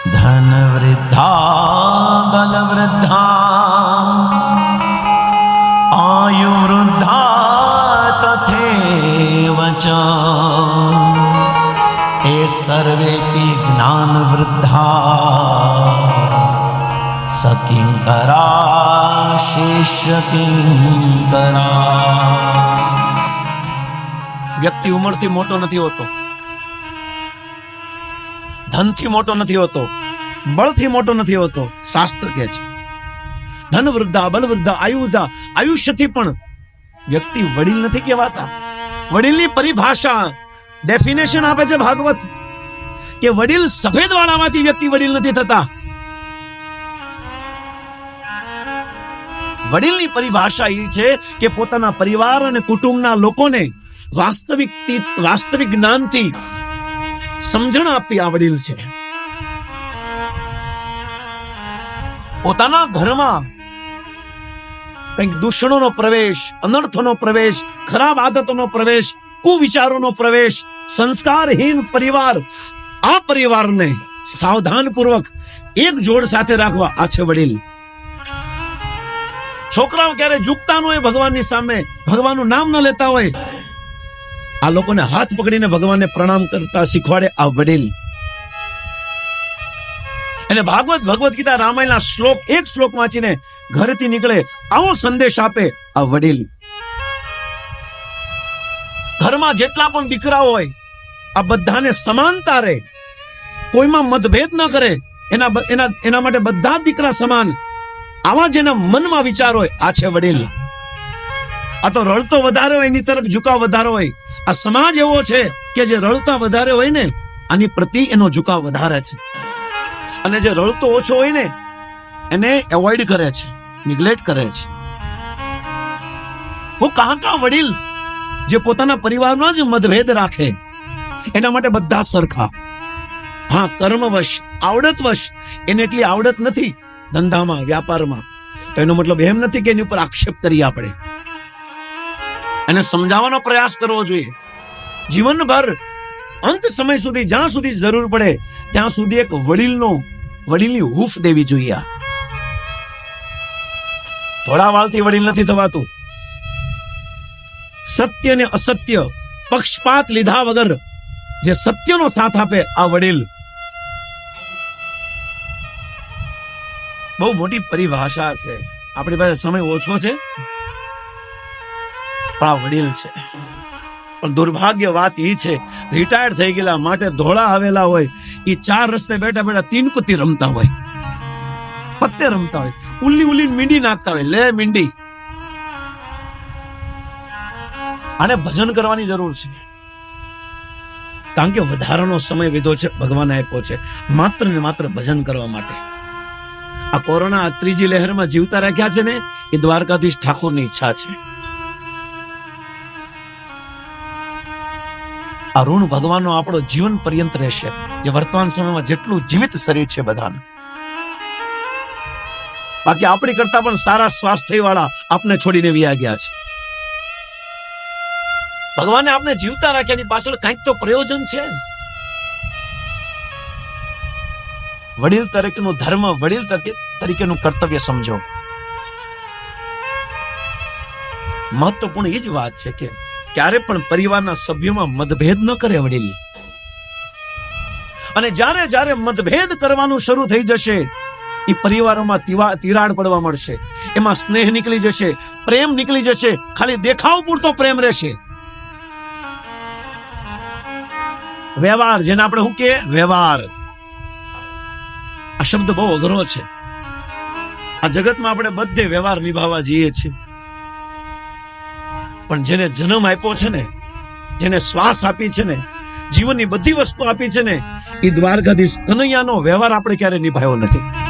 ધન વૃદ્ધા બલ વૃદ્ધા આયુ વૃદ્ધા તથે ચ એ સર્વેપી જ્ઞાન વૃદ્ધા સકિંકરા શિષ્ય વ્યક્તિ ઉંમરથી મોટો નથી હોતો. ધનથી મોટો નથી હોતો, બળથી મોટો નથી હોતો, શાસ્ત્ર કે છે. ધન વૃદ્ધા બલ વૃદ્ધા આયુધા, આયુષ્યથી પણ વ્યક્તિ વડીલ નથી કહેવાતા. વડીલની પરિભાષા ડેફિનેશન આપે છે ભાગવત કે વડીલ સફેદ વાળામાંથી વ્યક્તિ વડીલ નથી થતા. વડીલની પરિભાષા એ છે કે પોતાના પરિવાર અને કુટુંબના લોકોને વાસ્તવિક વાસ્તવિક જ્ઞાનથી સમજણ આપી આ છે. પોતાના ઘરમાં કંઈક દૂષણોનો પ્રવેશ, અનર્થનો પ્રવેશ, ખરાબ આદતોનો પ્રવેશ, કુવિચારોનો પ્રવેશ, સંસ્કારહીન પરિવાર, આ પરિવારને સાવધાનપૂર્વક એક જોડ સાથે રાખવા આ છે વડીલ. છોકરાઓ ક્યારે ઝૂકતા ન હોય, ભગવાનની સામે ભગવાનનું નામ ન લેતા હોય આ લોકોને હાથ પકડીને ભગવાનને પ્રણામ કરતા શીખવાડે આ વડીલ. અને ભાગવત ભગવત ગીતા રામાયણના શ્લોક, એક શ્લોક વાંચીને ઘરેથી નીકળે આવો સંદેશ આપે આ વડીલ. ઘરમાં જેટલા પણ દીકરા હોય, આ બધાને સમાનતા રહે. કોઈમાં મતભેદ ન કરે. એના એના એના માટે બધા દીકરા સમાન. આવા જેના મનમાં વિચાર હોય. આ છે વડીલ. આ તો રડતો વધારે હોય, એની તરફ ઝુકાવ વધારે હોય. આ સમાજ એવો છે કે જે રડતા વધારે હોય ને, આની પ્રતિ એનો ઝુકાવ વધારે છે. અને જે રડતો ઓછો હોય ને, એને એવોઇડ કરે છે નિગ્લેક્ટ કરે છે. હું કાં કાં વડીલ, જે પોતાના પરિવારનો જ મતભેદ રાખે, એના માટે બધા સરખા. હા, કર્મવશ, આવડતવશ, એને એટલી આવડત નથી ધંધામાં, વ્યાપારમાં. તો એનો મતલબ એમ નથી કે એની ઉપર આક્ષેપ કરીએ આપણે. એને સમજાવવાનો પ્રયાસ કરવો જોઈએ. જીવનભર અંત સમય સુધી, જ્યાં સુધી જરૂર પડે, ત્યાં સુધી એક વડીલનો, વડીલની હૂફ દેવી જોઈએ થોડા વાલથી વડીલ નથી થવાતું. સત્ય ને અસત્ય પક્ષપાત લીધા વગર જે સત્યનો સાથ આપે આ વડીલ. બહુ મોટી પરિભાષા છે. આપણી પાસે સમય ઓછો છે. પણ વડીલ છે. પણ દુર્ભાગ્ય વાત એ છે રિટાયર્ડ થઈ ગયેલા માટે ધોળા આવેલા હોય એ ચાર રસ્તે બેઠા બેઠા તીન પત્તી રમતા હોય. પત્તે રમતા હોય. ઉલ્લી ઉલ્લી મીંડી નાખતા હોય. લે મીંડી. આને ભજન કરવાની જરૂર છે. કારણ કે વધારાનો સમય વિધો છે, ભગવાન આપ્યો છે. માત્ર ને માત્ર ભજન કરવા માટે. આ કોરોના ત્રીજી લહેરમાં જીવતા રાખ્યા છે ને, એ દ્વારકાધીશ ઠાકોરની ઈચ્છા છે. આ ઋણ ભગવાનનો આપણો જીવન પર્યંત રહેશે. જે વર્તમાન સમયમાં જેટલું જીવિત શરીર છે બધાને. બાકી આપણી કરતા પણ સારા સ્વાસ્થ્ય વાળા આપને છોડીને વ્યા ગયા છે. ભગવાને આપણે જીવતા રાખ્યા એની પાછળ કંઈક તો પ્રયોજન છે. વડીલ તરીકેનું ધર્મ વડીલ તરીકે- તરીકેનું કર્તવ્ય સમજો. મહત્વપૂર્ણ એ જ વાત છે કે ક્યારે પણ પરિવારના સભ્યોમાં મતભેદ ન કરે વડીલ. અને જ્યારે જ્યારે મતભેદ કરવાનું શરૂ થઈ જશે એ પરિવારોમાં તિવા- તિરાડ પડવા મળશે. એમાં સ્નેહ નીકળી જશે, પ્રેમ નીકળી જશે, ખાલી દેખાવ પૂરતો પ્રેમ રહેશે. વ્યવહાર, જેને આપણે શું કહીએ? વ્યવહાર. આ શબ્દ બહુ અઘરો છે. આ જગતમાં આપણે બધે વ્યવહાર નિભાવવા જઈએ છીએ. પણ જેને જન્મ આપ્યો છે ને, જેને શ્વાસ આપી છે ને, જીવનની બધી વસ્તુ આપી છે ને એ દ્વારકાધીશ કનૈયાનો વ્યવહાર આપણે ક્યારે નિભાવ્યો નથી.